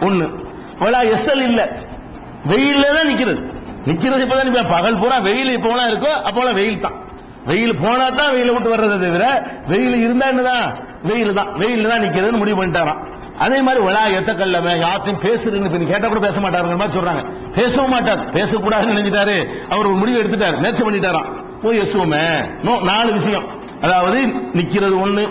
ஒண்ணு. வலா எஸ்எல் இல்ல. வெயில்ல தான் நிக்கிறது. நிக்கிறது இப்பதான் இப்ப பகல் பூரா வெயில் எப்போலாம் இருக்கோ அப்போலாம் வெயில் தான். வெயில் போனா தான் வெயில விட்டு வர்றதை தவிர வெயில் இருந்தா என்னதான்? வெயில் தான். வெயில் தான் நிக்கிறதுன்னு முடிவு பண்ணிட்டாராம். அதே மாதிரி விழா எத்தக்கல்லம யார்த்தையும் பேசுறதுன்னு இப்ப நீ கேட்டா கூட பேச மாட்டாருங்கிற மாதிரி சொல்றாங்க. பேசவும் மாட்டார். பேசக்கூடாதுன்னு நினைச்சிட்டாரு அவர் ஒரு முடிவு எடுத்துட்டாரு. நேர்ச்சி பண்ணிட்டாராம். ஓ எசுவோமே நோ நாலு விஷயம். அதாவது நிக்கிறது ஒண்ணு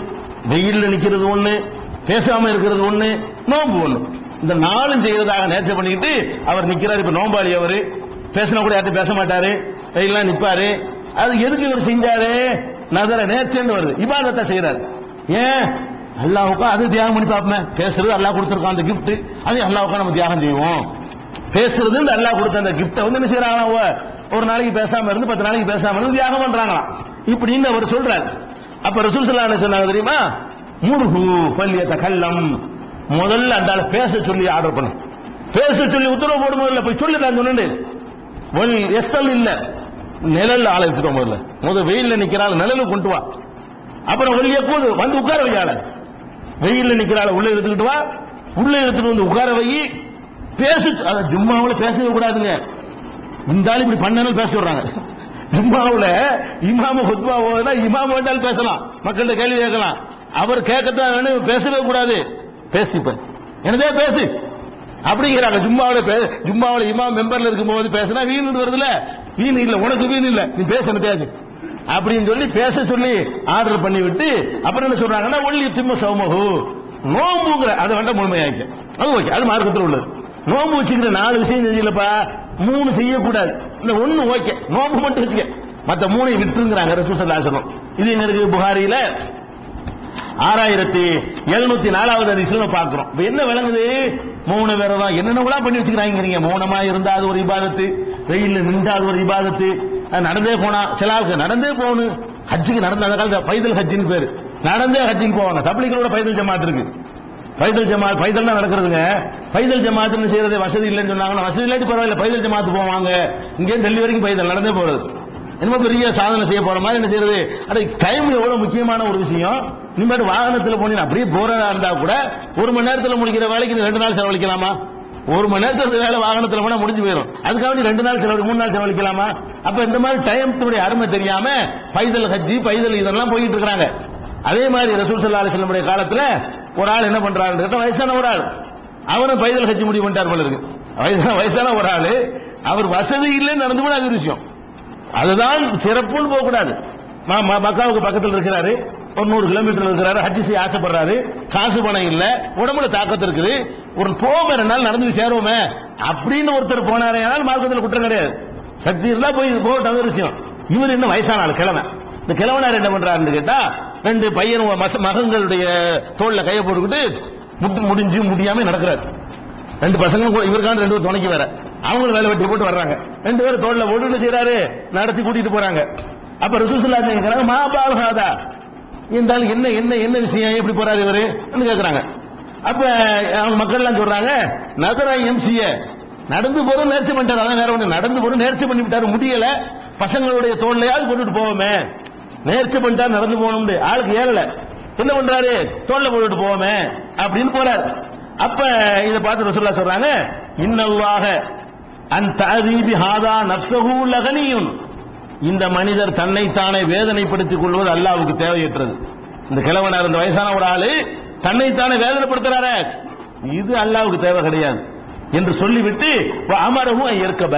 வெயில்ல நிக்கிறது ஒண்ணு பேசாம இருக்கிறது ஒண்ணு நோன்பு ஒண்ணு. இந்த நாளும் செய்யறதாக நேச்சர் பண்ணிக்கிட்டு அவர் நிக்கிறாரு. இப்ப நோம்பாளி அவரு. பேசினா கூட யார்ட்டும் பேச மாட்டாரு. வெயிலாம் நிப்பாரு. அது எதுக்கு இவர் செஞ்சாரு? நதர நேச்சர்னு வருது. இபாதத்தை செய்யறாரு ஏன்? அல்லாவுக்கா அது தியாகம் பண்ணி பார்ப்போமே. பேசுறது அல்லாஹ் கொடுத்துருக்கோம் அந்த கிஃப்ட் அது அல்லாவுக்கா நம்ம தியாகம் செய்வோம். பேசுறது இந்த அல்லாஹ் கொடுத்த அந்த கிஃப்ட வந்து என்ன செய்யறாங்களா ஒரு நாளைக்கு பேசாம இருந்து பத்து நாளைக்கு பேசாம இருந்து தியாகம் பண்றாங்களாம். இப்படின்னு அவர் சொல்றாரு. அப்ப ரசூல் ஸல்லல்லாஹு சொன்னாங்க தெரியுமா? முருகு பல்லியத்த கல்லம் முதல்ல அந்த பேச சொல்லி ஆர்டர் பண்ணு. பேச சொல்லி உத்தரவு போடும் முதல்ல போய் சொல்லி நான் சொன்னேன் ஒல் எஸ்தல் இல்ல. நிழல்ல ஆளை எடுத்துக்கோ முதல்ல. முதல் வெயில்ல நிக்கிறாள் நிழலு கொண்டு வா. அப்புறம் வெளியே போது வந்து உட்கார வையாள வெயில்ல நிக்கிறாள் உள்ள எடுத்துக்கிட்டு வா. உள்ள எடுத்துட்டு வந்து உட்கார வை. பேசு ஜும்மாவில் பேசவே கூடாதுங்க. இந்த ஆள் இப்படி பண்ணணும் பேச சொல்றாங்க. ஜும்மாவில் இமாம ஹுத்பா ஓதுனா இமாம வந்தாலும் பேசலாம். மக்கள்கிட்ட கேள்வி கேட்கலாம். அவர் கேட்கத்தான் வேணும் பேசவே கூடாது. பேசு என்னதே பேசு. அப்படிங்கிறாங்க. ஜும்மாவில் ஜும்மாவில் ஜும்மாவுல இமாம் மெம்பர்ல இருக்கும்போது பேசினா வீணு வருதுல வீணு இல்ல உனக்கு வீணு இல்ல. நீ பேசணும் பேசு. அப்படின்னு சொல்லி பேச சொல்லி ஆர்டர் பண்ணி விட்டு அப்புறம் என்ன சொல்றாங்கன்னா ஒல்லி திம்ம சௌமகு நோம்புங்கிற அதை வேண்டாம் முழுமையாக்க அது ஓகே அது மார்க்கத்தில் உள்ளது. நோம்பு வச்சுக்கிற நாலு விஷயம் செஞ்சீங்களப்பா மூணு செய்யக்கூடாது. இல்லை ஒண்ணு ஓகே. நோம்பு மட்டும் வச்சுக்க. மற்ற மூணை விட்டுருங்கிறாங்க ரசூசல்லாசனம் இது என்ன இருக்கு புகாரியில? ஆறாயிரத்தி எழுநூத்தி நாலாவது அதிசயம் பார்க்கிறோம். இப்ப என்ன விளங்குது? மௌன விரதம் என்னென்ன பண்ணி வச்சுக்கிறாங்க மௌனமா இருந்தா அது ஒரு இபாதத்து வெயில்ல நின்றா அது ஒரு இபாதத்து. அது நடந்தே போனா சில ஆளுக்கு நடந்தே போகணும். ஹஜ்ஜுக்கு நடந்த அந்த காலத்தில் பைதல் ஹஜ்ஜின்னு பேரு. நடந்தே ஹஜ்ஜுக்கு போவாங்க தப்ளிகளோட பைதல் ஜமாத் இருக்கு. பைதல் ஜமாத் பைதல் தான் நடக்கிறதுங்க. பைதல் ஜமாத்துன்னு செய்யறது வசதி இல்லைன்னு சொன்னாங்கன்னா வசதி இல்லாட்டி பரவாயில்ல பைதல் ஜமாத் போவாங்க. இங்கே டெல்லி வரைக்கும் பைதல் நடந்தே போறது. என்னமோ பெரிய சாதனை செய்ய போற மாதிரி என்ன செய்யறது? அது டைம் எவ்வளவு முக்கியமான ஒரு விஷயம்? இனிமேட்டு வாகனத்துல போனீங்க அப்படியே போறதா இருந்தா கூட ஒரு மணி நேரத்துல முடிக்கிற வேலைக்கு நீ ரெண்டு நாள் செலவழிக்கலாமா? ஒரு மணி நேரத்துல வேலை வாகனத்துல போனா முடிஞ்சு போயிடும் அதுக்காக ரெண்டு நாள் செலவழி மூணு நாள் செலவழிக்கலாமா? அப்ப இந்த மாதிரி டைமத்துடைய அருமை தெரியாம பைதல் ஹஜ்ஜி பைதல் இதெல்லாம் போயிட்டு இருக்காங்க அதே மாதிரி ரசூல் சல்லா அலிஸ்லமுடைய காலத்துல ஒரு ஆள் என்ன பண்றாருன்னு வயசான ஒரு ஆள். அவரும் பைதல் ஹஜ்ஜி முடிவு பண்ணிட்டார் போல இருக்கு. வயசான வயசான ஒரு ஆள். அவர் வசதி இல்லைன்னு நடந்து கூட அது விஷயம். அதுதான் சிறப்புன்னு போகக்கூடாது. ம- ம- மக்காவுக்கு பக்கத்தில் இருக்கிறாரு. ஒரு நூறு கிலோமீட்டர் இருக்கிறாரு. ஹஜ்ஜி செய்ய ஆசைப்படுறாரு. காசு பணம் இல்ல. உடம்புல தாக்கத்து இருக்குது. ஒரு போக ரெண்டு நாள் நடந்து சேருவோமே அப்படின்னு ஒருத்தர் போனாரே. மார்க்கத்தில் குற்றம் கிடையாது. சக்தி இருந்தா போய் போகட்டும் ஒரு விஷயம். இவர் என்ன வயசான ஆள் கிழமை இந்த கிழவனார் என்ன பண்றாருன்னு கேட்டா ரெண்டு பையன் மகங்களுடைய மகன்களுடைய தோல்ல கையை போட்டுக்கிட்டு முட்டு முடிஞ்சு முடியாம நடக்கிறாரு. ரெண்டு பசங்களும் கூட இவருக்கான ரெண்டு பேர் துணைக்கு வேற. அவங்களும் வேலை வெட்டி போட்டு வர்றாங்க. ரெண்டு பேரும் தோல்ல போட்டு செய்யறாரு நடத்தி கூட்டிட்டு போறாங்க. அப்ப ரசூசுல்லா கேக்குறாங்க மாபாலகாதா இருந்தாலும் என்ன என்ன என்ன விஷயம்? எப்படி போறாரு இவரு? கேக்குறாங்க. அப்ப அவங்க மக்கள் எல்லாம் சொல்றாங்க நகரா எம்சிய நடந்து போறோம் நேர்ச்சி பண்ணிட்டாரு. அதான் வேற ஒண்ணு. நடந்து போறோம் நேர்ச்சி பண்ணி விட்டாரு முடியல. பசங்களுடைய தோல்லையாவது போட்டுட்டு போவோமே. நேர்ச்சி பண்ணிட்டாரு நடந்து போகணும் ஆளுக்கு ஏறல. என்ன பண்றாரு? தோல்ல போட்டுட்டு போவோமே. அப்படின்னு போறாரு. அப்ப இத பார்த்து ரசூல்லா சொல்றாங்க இன்னல்லாக அந்த தஅதீபி ஹாதா நஃப்ஸஹு லகனியும் இந்த மனிதர் தன்னைத்தானே வேதனைப்படுத்திக் கொள்வது அல்லாவுக்கு தேவையற்றது. இந்த கிழவனார் இந்த வயசான ஒரு ஆளு தன்னைத்தானே வேதனைப்படுத்துறாரு. இது அல்லாவுக்கு தேவை கிடையாது. என்று சொல்லிவிட்டு அமரவும் ஏற்கப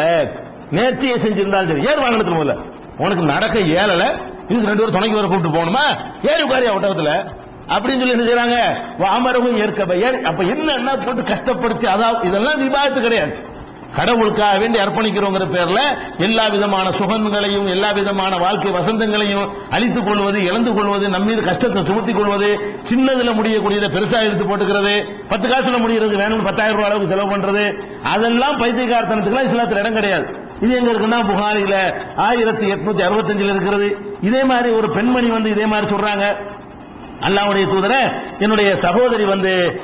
நேர்ச்சியை செஞ்சிருந்தாலும் சரி. ஏர் வாகனத்துல முதல்ல. உனக்கு நடக்க ஏழல இதுக்கு ரெண்டு பேரும் துணைக்கு வர கூப்பிட்டு போகணுமா? ஏறி உட்காரி ஒட்டகத்துல அப்படின்னு சொல்லி என்ன செய்யறாங்க அமரவும் ஏற்கப ஏறி அப்ப என்னன்னா போட்டு கஷ்டப்படுத்தி அதாவது இதெல்லாம் விவாதத்து கிடையாது. கடவுளுக்காக வேண்டி அர்ப்பணிக்கிறோங்கிற பேர்ல எல்லா விதமான சுகங்களையும் எல்லா விதமான வாழ்க்கை வசந்தங்களையும் அழித்துக் கொள்வது இழந்து கொள்வது நம்ம மீது கஷ்டத்தை சுமத்தி கொள்வது சின்னதுல முடியக்கூடியதை பெருசா எடுத்து போட்டுக்கிறது பத்து காசுல முடியறது வேணும்னு பத்தாயிரம் ரூபாய் அளவுக்கு செலவு பண்றது அதெல்லாம் பைத்தியகார்த்தனத்துக்குலாம் இஸ்லாத்துல இடம் கிடையாது. இது எங்க இருக்குன்னா புகாரில ஆயிரத்தி எட்நூத்தி அறுபத்தஞ்சுல இருக்கிறது. இதே மாதிரி ஒரு பெண்மணி வந்து இதே மாதிரி சொல்றாங்க அல்லாவுடைய தூதர என்னுடைய சகோதரி வந்து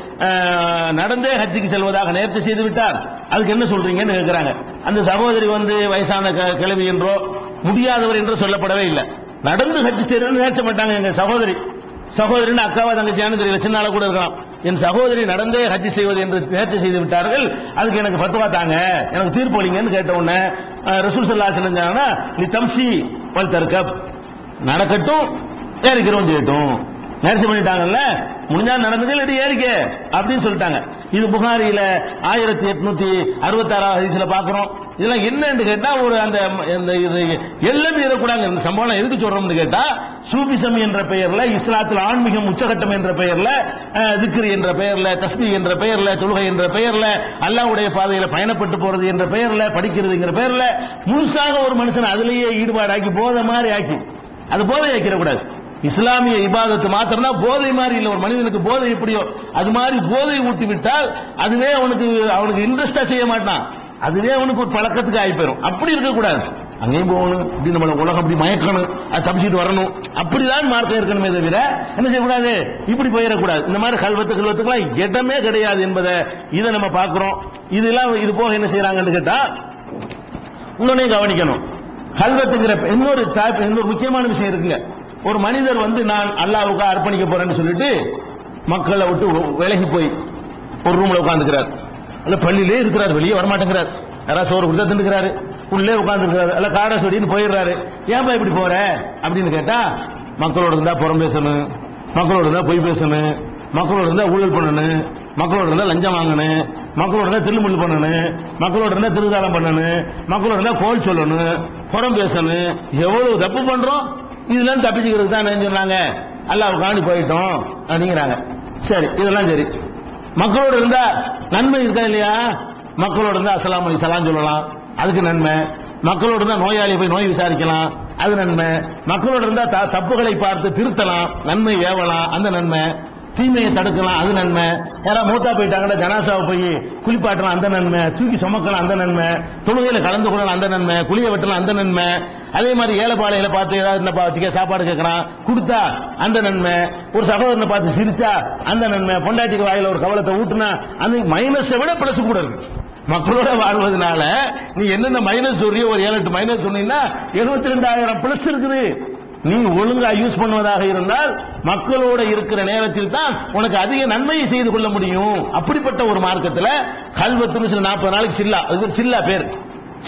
நடந்தே ஹஜ்ஜுக்கு செல்வதாக நேர்ச்சி செய்து விட்டார். அதுக்கு என்ன சொல்றீங்கன்னு கேட்கிறாங்க அந்த சகோதரி வந்து வயசான க- கிழவி என்றோ முடியாதவர் என்றோ சொல்லப்படவே இல்லை. நடந்து ஹஜ்ஜு செய்யறதுன்னு நேர்த்த மாட்டாங்க எங்க சகோதரி. சகோதரின்னு அக்காவா தங்கச்சியானு தெரியல சின்ன கூட இருக்கலாம். என் சகோதரி நடந்தே ஹஜ் செய்வது என்று நேர்ச்சி செய்து விட்டார்கள். அதுக்கு எனக்கு பத்துவா தாங்க. எனக்கு தீர்ப்பு அளிங்கன்னு கேட்ட உடனே ரசூல் சல்லா அலைஹி செஞ்சாங்கன்னா நீ தம்சி பல் தற்கப் நடக்கட்டும் ஏறிக்கிறோம் செய்யட்டும் நேர்ச்சி பண்ணிட்டாங்கல்ல? முடிஞ்சா நடந்தது இல்லாட்டி ஏறிக்கே. அப்படின்னு சொல்லிட்டாங்க. இது புகாரியில ஆயிரத்தி எட்நூத்தி அறுபத்தி ஆறாவது ஹதீஸ்ல பாக்குறோம். இதெல்லாம் என்னன்னு கேட்டா ஒரு அந்த இந்த இது எல்லாம் இருக்கக்கூடாது இந்த சம்பவம் எதுக்கு சொல்றோம்னு கேட்டா சூபிசம் என்ற பெயர்ல இஸ்லாத்தில் ஆன்மீகம் உச்சகட்டம் என்ற பெயர்ல திக்ரி என்ற பெயர்ல தஸ்மி என்ற பெயர்ல தொழுகை என்ற பெயர்ல அல்லாவுடைய பாதையில பயணப்பட்டு போறது என்ற பெயர்ல படிக்கிறதுங்கிற பெயர்ல முழுசாக ஒரு மனுஷன் அதுலேயே ஈடுபாடாக்கி போத மாதிரி ஆக்கி அது போதை ஆக்கிடக்கூடாது இஸ்லாமிய இபாதத்து மாத்திரம்னா போதை மாதிரி இல்லை. ஒரு மனிதனுக்கு போதை எப்படியோ? அது மாதிரி போதை ஊட்டி விட்டால் அதுவே அவனுக்கு அவனுக்கு இன்ட்ரெஸ்டா செய்ய மாட்டான். அதுவே அவனுக்கு ஒரு பழக்கத்துக்கு ஆகி போயிடும் அப்படி இருக்கக்கூடாது. அங்கேயும் போகணும். இப்படி நம்மள உலகம் அப்படி மயக்கணும். அது தப்பிச்சுட்டு வரணும். அப்படிதான் மார்க்கம் இருக்கணுமே தவிர என்ன செய்யக்கூடாது? இப்படி போயிடக்கூடாது. இந்த மாதிரி கல்வத்து கல்வத்துக்கெல்லாம் இடமே கிடையாது என்பதை இதை நம்ம பார்க்கிறோம். இதெல்லாம் இது போக என்ன செய்யறாங்கன்னு கேட்டா இன்னொன்னையும் கவனிக்கணும். கல்வத்துங்கிற இன்னொரு இன்னொரு முக்கியமான விஷயம் இருக்குங்க. ஒரு மனிதர் வந்து நான் அல்லாவுக்கு அர்ப்பணிக்க போறேன்னு சொல்லிட்டு மக்களை விட்டு விலகி போய் ஒரு ரூம்ல உட்காந்துக்கிறார் அல்ல பள்ளியிலே இருக்கிறார் வெளியே வரமாட்டேங்கிறார். யாராவது சோறு கொடுத்தா தின்னுக்கிறாரு. உள்ளே உட்காந்துருக்கிறாரு அல்ல காடை சொல்லின்னு போயிடுறாரு. ஏன்பா இப்படி போற? அப்படின்னு கேட்டா மக்களோட இருந்தா புறம் பேசணும். மக்களோட இருந்தா பொய் பேசணும். மக்களோட இருந்தா ஊழல் பண்ணணும். மக்களோட இருந்தா லஞ்சம் வாங்கணும். மக்களோட இருந்தா தில்லுமுள்ளு பண்ணணும். மக்களோட இருந்தா திருதாளம் பண்ணணும். மக்களோட இருந்தா கோல் சொல்லணும். புறம் பேசணும். எவ்வளவு தப்பு பண்றோம்? இதெல்லாம் இருந்து தப்பிச்சுக்கிறதுக்கு தான் என்ன சொன்னாங்க? அல்லாஹ் காணி போயிட்டோம் அப்படிங்கிறாங்க. சரி இதெல்லாம் சரி. மக்களோட இருந்தா நன்மை இருக்கா இல்லையா? மக்களோட இருந்தா அசலாம் அலைக்கும் சலாம் சொல்லலாம். அதுக்கு நன்மை. மக்களோட இருந்தா நோயாளி போய் நோய் விசாரிக்கலாம். அது நன்மை. மக்களோட இருந்தா த- தப்புகளை பார்த்து திருத்தலாம். நன்மை ஏவலாம். அந்த நன்மை. தீமையை தடுக்கலாம் அது நன்மை. யாராவது மூத்தா போயிட்டாங்கன்னா ஜனாசாவை போய் குளிப்பாட்டலாம் அந்த நன்மை. தூக்கி சுமக்கலாம் அந்த நன்மை. தொழுகையில கலந்து கொள்ளலாம் அந்த நன்மை. குளிய வெட்டலாம் அந்த நன்மை. அதே மாதிரி ஏழைப்பாளையில பார்த்து ஏதாவது வச்சுக்க சாப்பாடு கேட்கறான் கொடுத்தா அந்த நன்மை. ஒரு சகோதரனை பார்த்து சிரிச்சா அந்த நன்மை. பொண்டாட்டிக்கு வாயில ஒரு கவலத்தை ஊட்டுனா அந்த மைனஸை விட பிளஸ் கூட இருக்கு. மக்களோட வாழ்வதனால நீ என்னென்ன மைனஸ் சொல்றியோ ஒரு ஏழு எட்டு மைனஸ் சொன்னீங்கன்னா எழுபத்தி ரெண்டாயிரம் பிளஸ் இருக்குது. நீ ஒழுங்கா யூஸ் பண்ணுவதாக இருந்தால் மக்களோட இருக்கிற நேரத்தில் தான் உனக்கு அதிக நன்மையை செய்து கொள்ள முடியும். அப்படிப்பட்ட ஒரு மார்க்கத்தில் கல்வத்துன்னு சொல்லி நாற்பது நாளைக்கு சில்லா அது ஒரு சில்லா பேர்.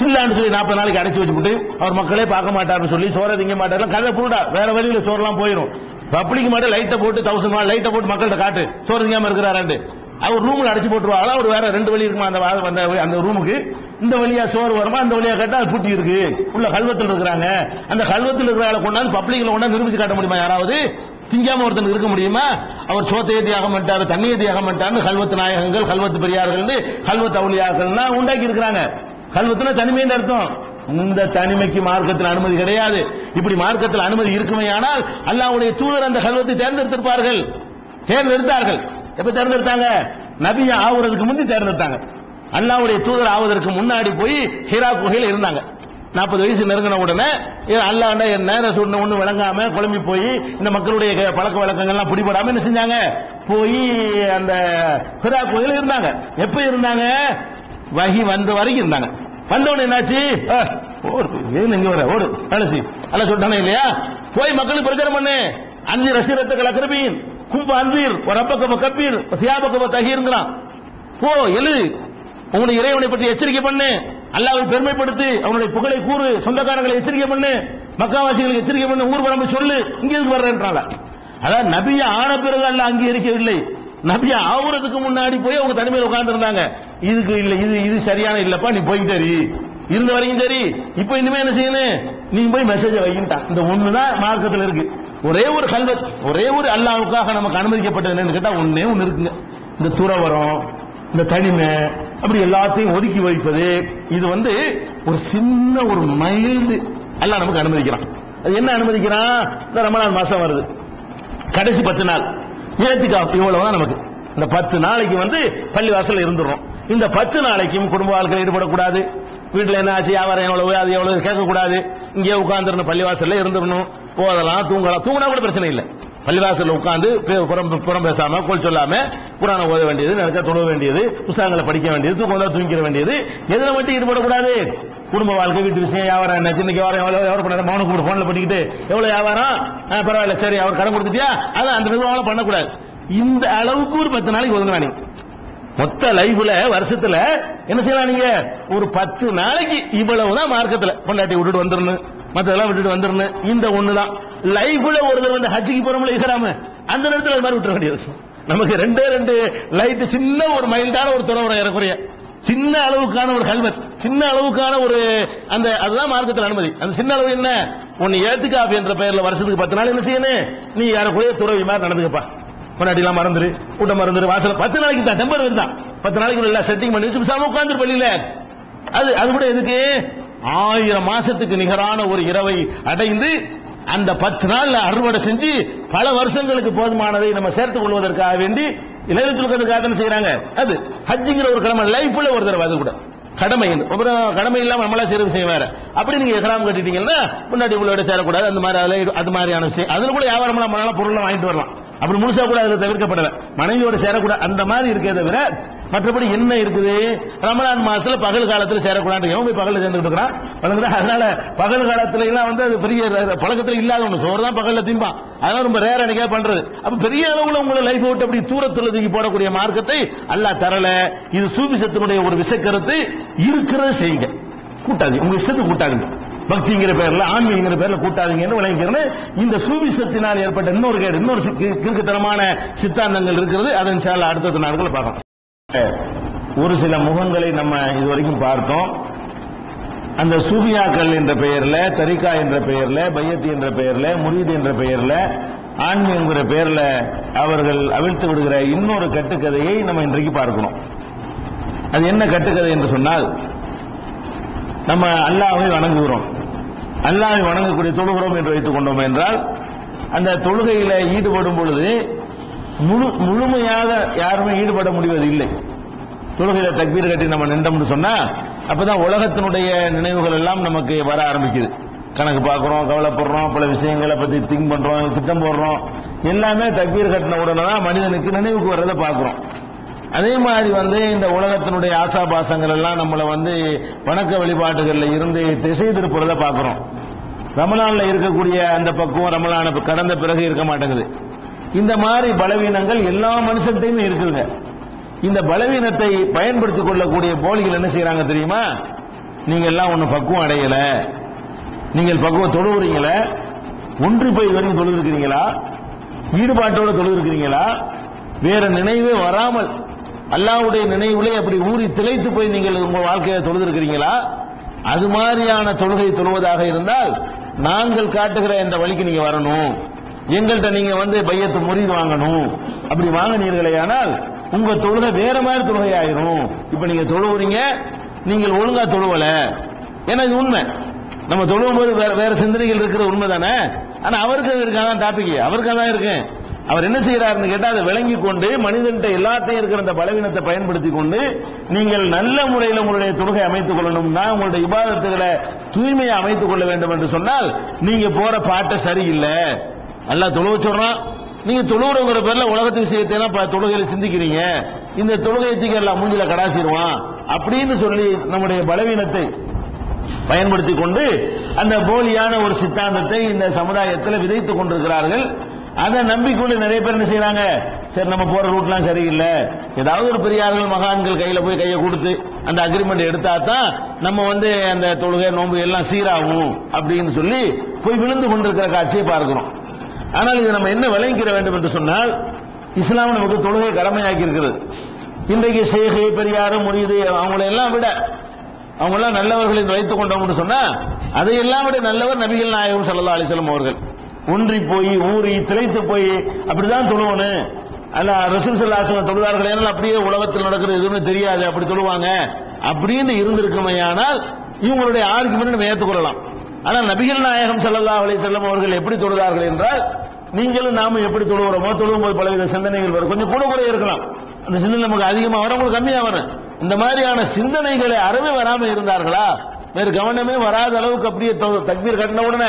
சில்லான்னு சொல்லி நாற்பது நாளைக்கு அடைச்சி வச்சுட்டு அவர் மக்களே பார்க்க மாட்டாருன்னு சொல்லி சோற திங்க மாட்டார் கதை புருடா வேற வழியில் சோறெல்லாம் போயிடும் பப்ளிக் மட்டும் லைட்டை போட்டு தௌசண்ட் லைட்டை போட்டு மக்கள்கிட்ட காட்டு சோறு திங்காம இருக்கிறாராண்டு அவர் ரூமில் அடைச்சு போட்டுருவாங்களா? அவர் வேற ரெண்டு வழி இருக்குமா அந்த வா- அந்த அந்த ரூமுக்கு இந்த வழியா சோறு வருமா? அந்த வழியா கேட்டா பூட்டி இருக்கு. உள்ள கல்வத்தில் இருக்கிறாங்க. அந்த கல்வத்தில் இருக்கிற ஆளை கொண்டாந்து பப்ளிக்ல கொண்டாந்து நிரூபிச்சு காட்ட முடியுமா யாராவது? திங்காம ஒருத்தனுக்கு இருக்க முடியுமா? அவர் சோத்தையை தியாகம் பண்ணிட்டாரு தண்ணியை தியாகம் பண்ணிட்டாரு கல்வத்து நாயகங்கள் கல்வத்து பெரியார்கள் கல்வத்து அவுளியாக்கள்னா உண்டாக்கி இருக்கிறாங்க. கல்வத்துனா தனிமைன்னு அர்த்தம். இந்த தனிமைக்கு மார்க்கத்தில் அனுமதி கிடையாது. இப்படி மார்க்கத்தில் அனுமதி இருக்குமே ஆனால் அல்லாவுடைய தூதர் அந்த கல்வத்தை தேர்ந்தெடுத்திருப்பார்கள். தேர்ந்தெடுத்தார்கள். எப்ப தேர்ந்தெடுத்தாங்க? நபியா ஆகுறதுக்கு முந்தி தேர்ந்தெடுத்தாங்க. அல்லாவுடைய தூதர் ஆவதற்கு முன்னாடி போய் ஹிரா குகையில் இருந்தாங்க. நாற்பது வயசு நெருங்கின உடனே இது அல்லாண்ட நேர ரசூல்னு ஒண்ணு விளங்காம குழம்பி போய் இந்த மக்களுடைய க- பழக்க வழக்கங்கள்லாம் பிடிபடாம என்ன செஞ்சாங்க? போய் அந்த ஹிரா குகையில் இருந்தாங்க. எப்ப இருந்தாங்க? வகி வந்த வரைக்கும் இருந்தாங்க. வந்தவன என்னாச்சு? ஓடு ஏன் இங்க வர? ஓடு வேலை அல்ல சொல்லிட்டானே இல்லையா? போய் மக்களுக்கு பிரச்சாரம் பண்ணு. அஞ்சு ரசிரத்தை கலக்கிறப்பீன் கும்ப அன்பீர் ஒரு அப்பக்க கப்பீர் சியாபக்கம தகீருங்கிறான் போ எழு உங்களுடைய இறைவனை பற்றி எச்சரிக்கை பண்ணு. அல்லாவை பெருமைப்படுத்து. அவனுடைய புகழை கூறு. சொந்தக்காரங்களை எச்சரிக்கை பண்ணு. மக்காவாசிகளுக்கு எச்சரிக்கை பண்ணு. ஊர் வரம்பு சொல்லு. இங்க இருந்து வர்றேன்றாங்க அதான் நபிய ஆன பிறகு அல்ல அங்கீகரிக்கவில்லை நபியா ஆகுறதுக்கு முன்னாடி போய் அவங்க தனிமையில் உட்கார்ந்து இருந்தாங்க இதுக்கு இல்ல இது இது சரியான இல்லப்பா நீ போய்கிட்டே இருந்த வரைக்கும் சரி இப்போ இனிமே என்ன செய்யணும்? நீ போய் மெசேஜ் வைக்கிட்டான் இந்த ஒண்ணுதான் மார்க்கத்தில் இருக்கு. ஒரே ஒரு கல்வத் ஒரே ஒரு அல்லாவுக்காக நமக்கு அனுமதிக்கப்பட்டது என்னன்னு கேட்டா ஒன்னே ஒண்ணு இருக்குங்க. இந்த துறவரம் இந்த தனிமை அப்படி எல்லாத்தையும் ஒதுக்கி வைப்பது இது வந்து ஒரு சின்ன ஒரு மைல்டு எல்லாம் நமக்கு அனுமதிக்கிறான். அது என்ன அனுமதிக்கிறான் இந்த நாள் மாசம் வருது. கடைசி பத்து நாள். ஏத்துக்கா இவ்வளவுதான் நமக்கு. இந்த பத்து நாளைக்கு வந்து பள்ளி வாசல்ல இருந்துடுறோம். இந்த பத்து நாளைக்கும் குடும்ப வாழ்க்கையில் ஈடுபடக்கூடாது. வீட்டில் என்ன ஆச்சு? வியாபாரம் எவ்வளவு? அது எவ்வளவு? கேட்கக்கூடாது. இங்கே உட்காந்துருந்த பள்ளிவாசல்ல இருந்துடணும். போதலாம் தூங்கலாம். தூங்கினா கூட பிரச்சனை இல்லை. பள்ளிவாசல்ல உட்காந்து பே- புறம் புறம் பேசாம கோல் சொல்லாம குரானை ஓத வேண்டியது நினைச்சா தொழுவ வேண்டியது புஸ்தகங்களை படிக்க வேண்டியது தூக்கம் வந்தா தூங்கிற வேண்டியது. எதுல மட்டும் ஈடுபடக்கூடாது. குடும்ப வாழ்க்கை வீட்டு விஷயம் வியாபாரம் என்ன சின்ன வியாபாரம் எவ்வளவு? வியாபாரம் பண்ண மௌன கூட போன்ல பண்ணிக்கிட்டு எவ்வளவு வியாபாரம்? பரவாயில்ல. சரி அவர் கடன் கொடுத்துட்டியா? அதான் அந்த நிர்வாகம் பண்ணக்கூடாது இந்த அளவுக்கு ஒரு பத்து நாளைக்கு ஒதுங்க நீங்க மொத்த லைஃப்ல வருஷத்துல என்ன செய்யலாம் நீங்க? ஒரு பத்து நாளைக்கு இவ்வளவுதான் மார்க்கத்துல. பொண்டாட்டி விட்டுட்டு வந்துடணும். மத்ததெல்லாம் விட்டுட்டு வந்துடணும். இந்த ஒண்ணுதான். லைஃப்ல ஒரு தடவை வந்து ஹஜ்ஜிக்கு போறோம்ல இஹ்ராம அந்த நேரத்துல அது மாதிரி விட்டுற வேண்டியது நமக்கு ரெண்டே ரெண்டு லைட் சின்ன ஒரு மைல்டான ஒரு துறவரம் ஏறக்குறைய. சின்ன அளவுக்கான ஒரு ஹெல்மெட் சின்ன அளவுக்கான ஒரு அந்த அதுதான் மார்க்கத்தில் அனுமதி. அந்த சின்ன அளவு என்ன? உன்னை ஏத்துக்காப் என்ற பெயர்ல வருஷத்துக்கு பத்து நாள் என்ன செய்யணும்? நீ யாருக்குள்ளே துறவி மாதிரி நடந்துக்கப்பா. முன்னாடி எல்லாம் மறந்துரு கூட்டம் மறந்துரு வாசல பத்து நாளைக்கு தான் டெம்பர் தான் பத்து நாளைக்கு எல்லாம் செட்டிங் பண்ணி வச்சு பேசாம உட்கார்ந்து பள்ளியில. அது அது கூட எதுக்கு? ஆயிரம் மாசத்துக்கு நிகரான ஒரு இரவை அடைந்து அந்த பத்து நாள்ல அறுவடை செஞ்சு பல வருஷங்களுக்கு போதுமானதை நம்ம சேர்த்துக் கொள்வதற்காக வேண்டி இளையத்தில் உட்கார்ந்து செய்யறாங்க அது ஹஜ்ஜிங்கிற ஒரு கடமை லைஃப்ல ஒரு தடவை அது கூட. கடமை அப்புறம் கடமை இல்லாம நம்மளா சேர்வு செய்ய வேற. அப்படி நீங்க எகராம் கட்டிட்டீங்கன்னா முன்னாடி உங்களோட சேரக்கூடாது அந்த மாதிரி அது மாதிரியான விஷயம். அதுல கூட வியாபாரம் பண்ணலாம் பொருள் வாங்கிட்டு வரலாம். அப்படி முழுசா கூட அதுல தவிர்க்கப்படல. மனைவியோட சேரக்கூடாது அந்த மாதிரி இருக்கே தவிர மற்றபடி என்ன இருக்குது? ரமலான் மாசத்துல பகல் காலத்துல சேரக்கூடாது. எவன் போய் பகல்ல சேர்ந்துட்டு இருக்கிறான்? அதனால பகல் காலத்துல எல்லாம் வந்து அது பெரிய பழக்கத்துல இல்லாத ஒண்ணு. சோறு தான் பகல்ல திம்பான் அதனால ரொம்ப ரேர் அன்னைக்கே பண்றது. அப்ப பெரிய அளவுல உங்களை லைஃப் விட்டு அப்படி தூரத்துல தூக்கி போடக்கூடிய மார்க்கத்தை அல்லா தரல. இது சூபிசத்தினுடைய ஒரு விஷக்கருத்து. இருக்கிறத செய்யுங்க. கூட்டாது. உங்க இஷ்டத்துக்கு கூட்டாதுங்க. பக்திங்கிற பேர்ல ஆன்மீகங்கிற பேர்ல கூட்டாதீங்கன்னு விளங்கிறேன் இந்த சூவிசத்தினால் ஏற்பட்ட இன்னொரு கேடு இன்னொரு கிறுக்குத்தனமான சித்தாந்தங்கள் இருக்கிறது. அதன் சேல அடுத்த நாட்கள் பார்க்கலாம் ஒரு சில முகங்களை நம்ம இதுவரைக்கும் பார்த்தோம். அந்த சூபியாக்கள் என்ற பெயர்ல தரிகா என்ற பெயர்ல பையத்தி என்ற பெயர்ல முரீத் என்ற பெயர்ல ஆன்மீகங்கிற பெயர்ல அவர்கள் அவிழ்த்து விடுகிற இன்னொரு கட்டுக்கதையை நம்ம இன்றைக்கு பார்க்கணும். அது என்ன கட்டுக்கதை என்று சொன்னால் நம்ம அல்லாவை வணங்குகிறோம். அல்லாவை வணங்கக்கூடிய தொழுகிறோம் என்று வைத்துக் கொண்டோம் என்றால் அந்த தொழுகையில ஈடுபடும் பொழுது முழு முழுமையாக யாருமே ஈடுபட முடிவது இல்லை தொழுகையில தக்பீர் கட்டி நம்ம நின்றோம்னு சொன்னா அப்பதான் உலகத்தினுடைய நினைவுகள் எல்லாம் நமக்கு வர ஆரம்பிக்குது. கணக்கு பார்க்குறோம் கவலைப்படுறோம் பல விஷயங்களை பத்தி திங்க் பண்றோம் திட்டம் போடுறோம். எல்லாமே தக்பீர் கட்டின உடனே தான் மனிதனுக்கு நினைவுக்கு வர்றதை பார்க்குறோம். அதே மாதிரி வந்து இந்த உலகத்தினுடைய ஆசாபாசங்கள் எல்லாம் நம்மளை வந்து வணக்க வழிபாட்டுகளில் இருந்து திசை திருப்புறத பார்க்குறோம். ரமலானில் இருக்கக்கூடிய அந்த பக்குவம் ரமலான கடந்த பிறகு இருக்க மாட்டேங்குது. இந்த மாதிரி பலவீனங்கள் எல்லா மனுஷன்டையுமே இருக்குதுங்க இந்த பலவீனத்தை பயன்படுத்திக் கொள்ளக்கூடிய போலிகள் என்ன செய்யறாங்க தெரியுமா? நீங்க எல்லாம் ஒண்ணு பக்குவம் அடையல. நீங்கள் பக்குவம் தொழுவுறீங்கள? ஒன்று போய் வரைக்கும் தொழுது இருக்கிறீங்களா ஈடுபாட்டோட தொழுது இருக்கிறீங்களா வேற நினைவே வராமல் அல்லாவுடைய நினைவுலே அப்படி ஊறி திளைத்து போய் நீங்கள் உங்கள் வாழ்க்கையை தொழுதிருக்கிறீங்களா? அது மாதிரியான தொழுகை தொழுவதாக இருந்தால் நாங்கள் காட்டுகிற இந்த வழிக்கு நீங்க வரணும். எங்கள்கிட்ட நீங்க வந்து பையத்து முறிது வாங்கணும். அப்படி வாங்கினீர்களே ஆனால் உங்க தொழுகை வேற மாதிரி தொழுகை ஆயிரும் இப்ப நீங்க தொழுவுறீங்க நீங்கள் ஒழுங்கா தொழுவல. ஏன்னா இது உண்மை. நம்ம தொழுவும் போது வேற வேற சிந்தனைகள் இருக்கிற உண்மை தானே ஆனா அவருக்கு அது இருக்காதான் டாபிக் அவருக்கு தான் இருக்கேன். அவர் என்ன செய்யறாருன்னு கேட்டா அதை விளங்கி கொண்டு மனிதன்கிட்ட எல்லாத்தையும் இருக்கிற அந்த பலவீனத்தை பயன்படுத்தி கொண்டு நீங்கள் நல்ல முறையில் உங்களுடைய தொழுகை அமைத்துக் கொள்ளணும்னா உங்களுடைய விவாதத்துகளை தூய்மையை அமைத்துக் கொள்ள வேண்டும் என்று சொன்னால் நீங்க போற பாட்டை சரியில்லை. நல்லா தொழுவ சொல்றான் நீங்க தொழுகிறவங்கிற பேர்ல உலகத்து விஷயத்தை எல்லாம் தொழுகையில சிந்திக்கிறீங்க. இந்த தொழுகையத்துக்கு எல்லாம் மூஞ்சில கடாசிடுவான் அப்படின்னு சொல்லி நம்முடைய பலவீனத்தை பயன்படுத்தி கொண்டு அந்த போலியான ஒரு சித்தாந்தத்தை இந்த சமுதாயத்தில் விதைத்துக் கொண்டிருக்கிறார்கள். அதை நம்பிக்கொண்டு நிறைய பேர் என்ன செய்யறாங்க சரி நம்ம போற ரூட்லாம் சரியில்லை. ஏதாவது ஒரு பெரியார்கள் மகான்கள் கையில போய் கையை கொடுத்து அந்த அக்ரிமெண்ட் எடுத்தா தான் நம்ம வந்து அந்த தொழுகை நோன்பு எல்லாம் சீராகும் அப்படின்னு சொல்லி போய் விழுந்து கொண்டிருக்கிற காட்சியை பார்க்கிறோம். ஆனால் இது நம்ம என்ன விளங்கிக்கிற வேண்டும் என்று சொன்னால் இஸ்லாம் நமக்கு தொழுகை கடமையாக்கி இருக்கிறது இன்றைக்கு சேகை பெரியாரு முறியுது அவங்களை எல்லாம் விட அவங்க எல்லாம் நல்லவர்கள் என்று வைத்துக் கொண்டோம்னு சொன்னா அதையெல்லாம் விட நல்லவர் நபிகள் நாயகம் சல்லா அலிசலம் அவர்கள். ஒன்றி போய் ஊறி திளைத்து போய் அப்படிதான் தொழுவணும் அல்ல ரசூல் ஸல்லல்லாஹு தொழுதார்கள் ஏனால் அப்படியே உலகத்தில் நடக்கிறது எதுவுமே தெரியாது அப்படி தொழுவாங்க அப்படின்னு இருந்திருக்குமையானால் இவங்களுடைய ஆர்குமெண்ட் நம்ம ஏற்றுக்கொள்ளலாம். ஆனால் நபிகள் நாயகம் ஸல்லல்லாஹு அலைஹி வஸல்லம் அவர்கள் எப்படி தொழுதார்கள் என்றால் நீங்களும் நாமும் எப்படி தொழுகிறோமோ தொழுகும் போது பலவித சிந்தனைகள் வரும். கொஞ்சம் கூட கூட இருக்கலாம். அந்த சிந்தனை நமக்கு அதிகமாக வரும் உங்களுக்கு கம்மியாக வரும். இந்த மாதிரியான சிந்தனைகளை அறவே வராமல் இருந்தார்களா? வேறு கவனமே வராத அளவுக்கு அப்படியே தொ- தக்பீர் கட்டின உடனே